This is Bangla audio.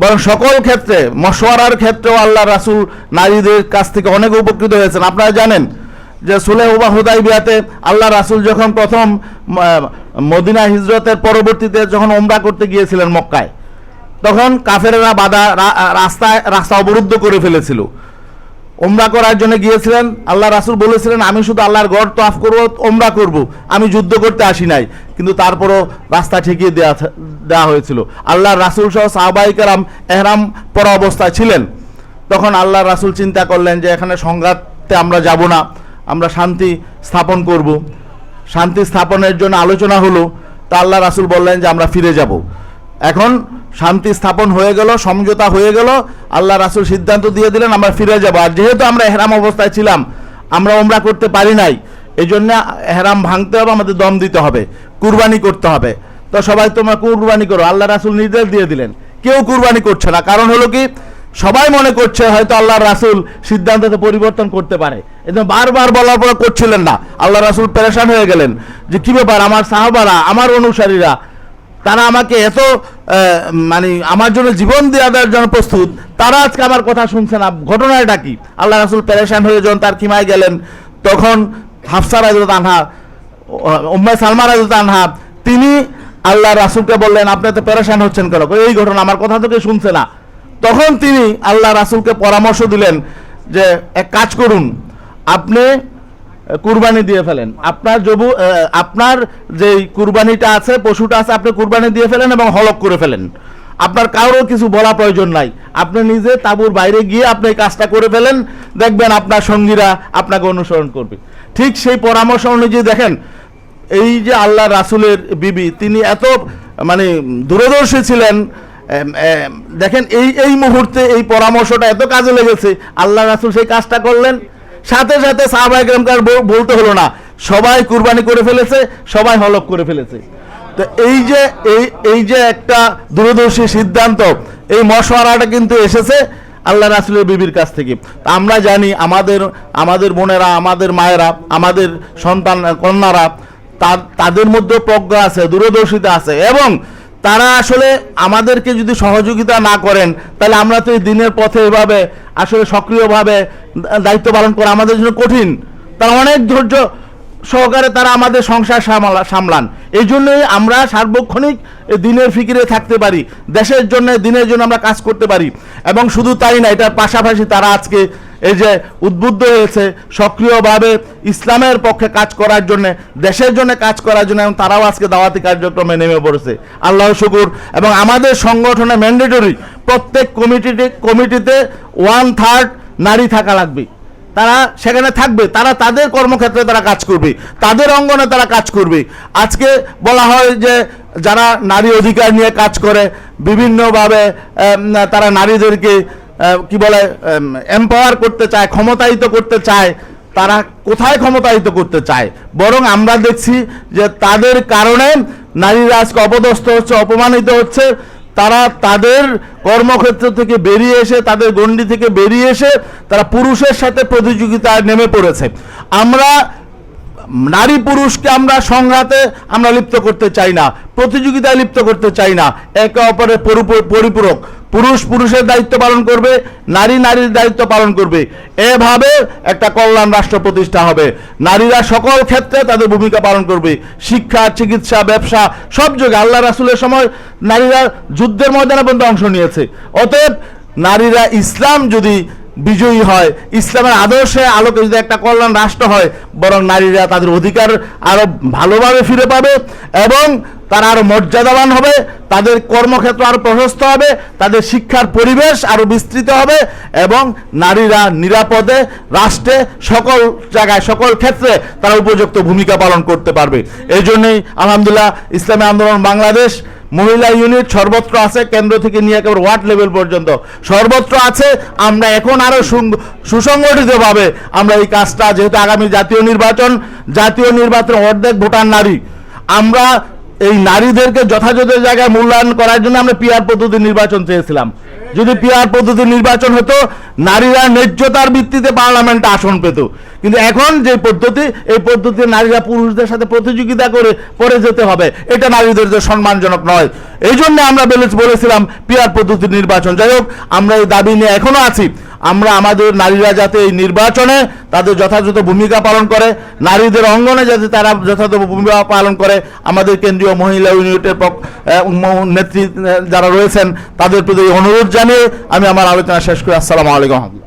বরং সকল ক্ষেত্রে, মশওয়ারার ক্ষেত্রেও আল্লাহ রাসুল নারীদের কাছ থেকে অনেক উপকৃত হয়েছেন। আপনারা জানেন যে সুলেহ হুদাই হুদাইবিয়াতে আল্লাহ রাসুল যখন প্রথম মদিনা হিজরতের পরবর্তীতে যখন ওমরা করতে গিয়েছিলেন মক্কায়, তখন কাফেরেরা বাধা রাস্তায় রাস্তা অবরুদ্ধ করে ফেলেছিল। ওমরা করার জন্য গিয়েছিলেন। আল্লাহ রাসুল বলেছিলেন, আমি শুধু আল্লাহর গড় তো আফ করব ওমরা করব। আমি যুদ্ধ করতে আসি নাই। কিন্তু তারপরও রাস্তা ঠেকিয়ে দেওয়া দেওয়া হয়েছিল। আল্লাহ রাসূল সহ সাহবাইকারাম এহরাম পরা অবস্থায় ছিলেন। তখন আল্লাহ রাসূল চিন্তা করলেন যে, এখানে সংঘাতে আমরা যাব না। আমরা শান্তি স্থাপন করব। শান্তি স্থাপনের জন্য আলোচনা হলো। তা আল্লাহ রাসূল বললেন যে, আমরা ফিরে যাব। এখন শান্তি স্থাপন হয়ে গেল, সমঝোতা হয়ে গেল। আল্লাহ রাসুল সিদ্ধান্ত দিয়ে দিলেন, আমরা ফিরে যাব। আর যেহেতু আমরা এহরাম অবস্থায় ছিলাম, আমরা ওমরা করতে পারি নাই এই জন্য এহরাম ভাঙতে হবে, আমাদের দম দিতে হবে, কুরবানি করতে হবে। তো সবাই তোমরা কুরবানি করো, আল্লাহ রাসুল নির্দেশ দিয়ে দিলেন। কেউ কুরবানি করছে না, কারণ হলো কি, সবাই মনে করছে হয়তো আল্লাহ রাসুল সিদ্ধান্ততে পরিবর্তন করতে পারে। কিন্তু বারবার বলার পর করছিলেন না। আল্লাহ রাসুল পেরেশান হয়ে গেলেন যে, কি ব্যাপার? আমার সাহাবারা, আমার অনুসারীরা তারা আমাকে এত মানে আমার জন্য জীবন দেওয়া দেওয়ার জন্য প্রস্তুত, তারা আজকে আমার কথা শুনছে না। ঘটনাটা কি? আল্লাহ রাসুল প্যারেশান হয়ে যখন তার কিমায় গেলেন, তখন হাফসা রাজত আনহা, উম্মে সালমা রাজত আনহা, তিনি আল্লাহ রাসুলকে বললেন, আপনি তো প্যারেশান হচ্ছেন কেন? এই ঘটনা আমার কথা তো কেউ শুনছে না। তখন তিনি আল্লাহ রাসুলকে পরামর্শ দিলেন যে, এক কাজ করুন, আপনি কুরবানি দিয়ে ফেলেন। আপনার জবু আপনার যে কুরবানিটা আছে, পশুটা আছে, আপনি কুরবানি দিয়ে ফেলেন এবং হলক করে ফেলেন। আপনার কারোর কিছু বলা প্রয়োজন নাই। আপনি নিজে তাঁবুর বাইরে গিয়ে আপনি কাজটা করে ফেলেন, দেখবেন আপনার সঙ্গীরা আপনাকে অনুসরণ করবে। ঠিক সেই পরামর্শ অনুযায়ী দেখেন, এই যে আল্লাহ রাসুলের বিবি, তিনি এত মানে দূরদর্শী ছিলেন দেখেন এই এই মুহূর্তে এই পরামর্শটা এত কাজে লেগেছে আল্লাহ রাসুল সেই কাজটা করলেন। সাথে সাথে সাহাবাহিকরামকার বলতে হলো না। সবাই কুরবানি করে ফেলেছে, সবাই হলক করে ফেলেছে। তো এই যে, এই এই যে একটা দূরদর্শী সিদ্ধান্ত, এই মশওয়ারাটা কিন্তু এসেছে আল্লাহ রাসুলের বিবির কাছ থেকে। আমরা জানি আমাদের আমাদের বোনেরা, আমাদের মায়েরা, আমাদের সন্তান, কন্যারা তাদের মধ্যে প্রজ্ঞা আছে, দূরদর্শিতা আছে এবং তারা আসলে আমাদেরকে যদি সহযোগিতা না করেন, তাহলে আমরা তো এই দিনের পথে এভাবে আসলে সক্রিয়ভাবে দায়িত্ব পালন করা আমাদের জন্য কঠিন। তারা অনেক ধৈর্য সহকারে তারা আমাদের সংসার সামলা, সামলান। এই জন্যই আমরা সার্বক্ষণিক দিনের ফিকিরে থাকতে পারি। দেশের জন্য, দিনের জন্য আমরা কাজ করতে পারি। এবং শুধু তাই না, এটার পাশাপাশি তারা আজকে এই যে উদ্বুদ্ধ হয়েছে, সক্রিয়ভাবে ইসলামের পক্ষে কাজ করার জন্য, দেশের জন্য কাজ করার জন্য, এবং তারাও আজকে দাওয়াতি কার্যক্রমে নেমে পড়েছে। আল্লাহ শুকুর। এবং আমাদের সংগঠনে ম্যান্ডেটরি প্রত্যেক কমিটিতে কমিটিতে ওয়ান থার্ড নারী থাকা লাগবে। তারা সেখানে থাকবে, তারা তাদের কর্মক্ষেত্রে তারা কাজ করবে, তাদের অঙ্গনে তারা কাজ করবে। আজকে বলা হয় যে যারা নারী অধিকার নিয়ে কাজ করে, বিভিন্নভাবে তারা নারীদেরকে কি বলে এম্পাওয়ার করতে চায়, ক্ষমতায়িত করতে চায়, তারা কোথায় ক্ষমতায়িত করতে চায়? বরং আমরা দেখছি যে তাদের কারণে নারীরা আজকে অপদস্থ হচ্ছে, অপমানিত হচ্ছে। তারা তাদের কর্মক্ষেত্র থেকে বেরিয়ে এসে, তাদের গণ্ডি থেকে বেরিয়ে এসে তারা পুরুষের সাথে প্রতিযোগিতায় নেমে পড়েছে। আমরা নারী পুরুষকে আমরা সংঘাতে আমরা লিপ্ত করতে চাই না, প্রতিযোগিতায় লিপ্ত করতে চাই না, একে অপরের পরিপূরক- পরিপূরক। পুরুষ পুরুষের দায়িত্ব পালন করবে, নারী নারীর দায়িত্ব পালন করবে। এভাবে একটা কল্যাণ রাষ্ট্র প্রতিষ্ঠা হবে। নারীরা সকল ক্ষেত্রে তাদের ভূমিকা পালন করবে। শিক্ষা, চিকিৎসা, ব্যবসা, সব যুগে আল্লাহ রাসুলের সময় নারীরা যুদ্ধের ময়দানে পর্যন্ত অংশ নিয়েছে। অতএব নারীরা ইসলাম যদি বিজয়ী হয়, ইসলামের আদর্শে আলোকে যদি একটা কল্যাণ রাষ্ট্র হয়, বরং নারীরা তাদের অধিকার আরও ভালোভাবে ফিরে পাবে এবং তারা আরও মর্যাদাবান হবে, তাদের কর্মক্ষেত্র আরও প্রশস্ত হবে, তাদের শিক্ষার পরিবেশ আরও বিস্তৃত হবে এবং নারীরা নিরাপদে রাষ্ট্রে সকল জায়গায়, সকল ক্ষেত্রে তারা উপযুক্ত ভূমিকা পালন করতে পারবে। এই জন্যই আলহামদুলিল্লাহ ইসলামী আন্দোলন বাংলাদেশ মহিলা ইউনিট সর্বত্র আছে, কেন্দ্র থেকে নিয়ে একেবারে ওয়ার্ড লেভেল পর্যন্ত। সর্বত্র আছে, আমরা এখন আরও সুং- সুসংগঠিতভাবে আমরা এই কাজটা, যেহেতু আগামী জাতীয় নির্বাচন জাতীয় নির্বাচন অর্ধেক ভোটার নারী। আমরা এই নারীদেরকে যথাযথ জায়গায় মূল্যায়ন করার জন্য আমরা পিয়ার পদ্ধতি নির্বাচন চেয়েছিলাম। যদি পিয়ার পদ্ধতি নির্বাচন হতো, নারীরা ন্যায্যতার ভিত্তিতে পার্লামেন্টে আসন পেত। কিন্তু এখন যে পদ্ধতি, এই পদ্ধতি নারীরা পুরুষদের সাথে প্রতিযোগিতা করে পরে যেতে হবে। এটা নারীদের যে সম্মানজনক নয়। এই জন্য আমরা বলে- বলেছিলাম পিয়ার পদ্ধতি নির্বাচন। যাই হোক, আমরা এই দাবি নিয়ে এখনও আছি। আমরা আমাদের নারীরা যাতে এই নির্বাচনে তাদের যথাযথ ভূমিকা পালন করে, নারীদের অঙ্গনে যাতে তারা যথাযথ ভূমিকা পালন করে, আমাদের কেন্দ্রীয় মহিলা ইউনিটের নেত্রী যারা রয়েছেন, তাদের প্রতি অনুরোধ জানিয়ে আমি আমার আলোচনা শেষ করি। আসসালামু আলাইকুম।